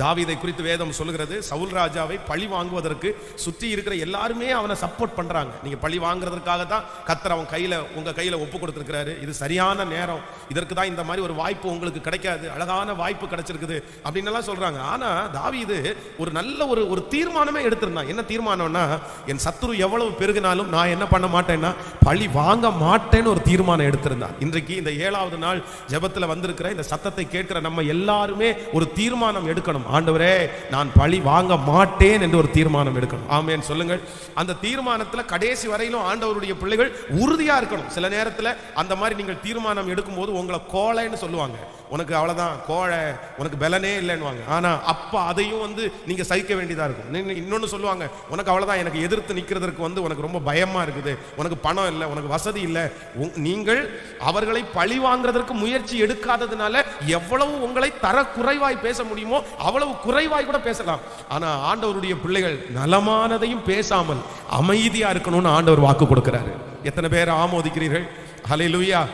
தாவிதை குறித்து வேதம் சொல்லுகிறது. சவுல் ராஜாவை பழி வாங்குவதற்கு சுற்றி இருக்கிற எல்லாருமே அவனை சப்போர்ட் பண்ணுறாங்க நீங்கள் பழி வாங்குறதுக்காக தான் கத்தர் அவன் கையில் உங்கள் கையில் ஒப்பு கொடுத்துருக்கிறாரு. இது சரியான நேரம். இதற்கு தான் இந்த மாதிரி ஒரு வாய்ப்பு உங்களுக்கு கிடைக்காது. அழகான வாய்ப்பு கிடைச்சிருக்குது அப்படின்னுலாம் சொல்கிறாங்க ஆனால் தாவி இது ஒரு நல்ல ஒரு ஒரு தீர்மானமே எடுத்திருந்தான். என்ன தீர்மானம்னா என் சத்துரு எவ்வளவு பெருகினாலும் நான் என்ன பண்ண மாட்டேன்னா பழி வாங்க மாட்டேன்னு ஒரு தீர்மானம் எடுத்திருந்தான். இன்றைக்கு இந்த ஏழாவது நாள் ஜபத்தில் வந்திருக்கிற இந்த சத்தத்தை கேட்கிற நம்ம எல்லாருமே ஒரு தீர்மானம் எடுக்கணும்? ஆண்டவரே நான் பழி வாங்க மாட்டேன் என்று ஒரு தீர்மானம் எடுக்கணும். ஆமேன். சொல்லுங்கள். அந்த தீர்மானத்தில் கடைசி வரையிலும் ஆண்டவருடைய பிள்ளைகள் உறுதியாக இருக்கணும். சில நேரத்தில் அந்த மாதிரி நீங்கள் தீர்மானம் எடுக்கும்போது உங்களை கோழைன்னு சொல்லுவாங்க. உனக்கு அவ்வளோதான் கோழை உனக்கு பலனே இல்லைன்னுவாங்க. ஆனால் அப்போ அதையும் வந்து நீங்கள் சகிக்க வேண்டியதாக இருக்கும். இன்னொன்று சொல்லுவாங்க உனக்கு அவ்வளோதான் எனக்கு எதிர்த்து நிற்கிறதுக்கு வந்து உனக்கு ரொம்ப பயமாக இருக்குது. உனக்கு பணம் இல்லை உனக்கு வசதி இல்லை. நீங்கள் அவர்களை பழி வாங்குறதற்கு முயற்சி எடுக்காததுனால எவ்வளவு உங்களை தரக்குறைவாய் பேச முடியுமோ அவ்வளவு குறைவாய் கூட பேசலாம். ஆனா ஆண்டவருடைய பிள்ளைகள் நலமானதையும் பேசாமல் அமைதியா இருக்கணும்னு ஆண்டவர் வாக்கு கொடுக்கிறாரு. எத்தனை பேர் ஆமோதிக்கிறீர்கள்? ஹalleluya.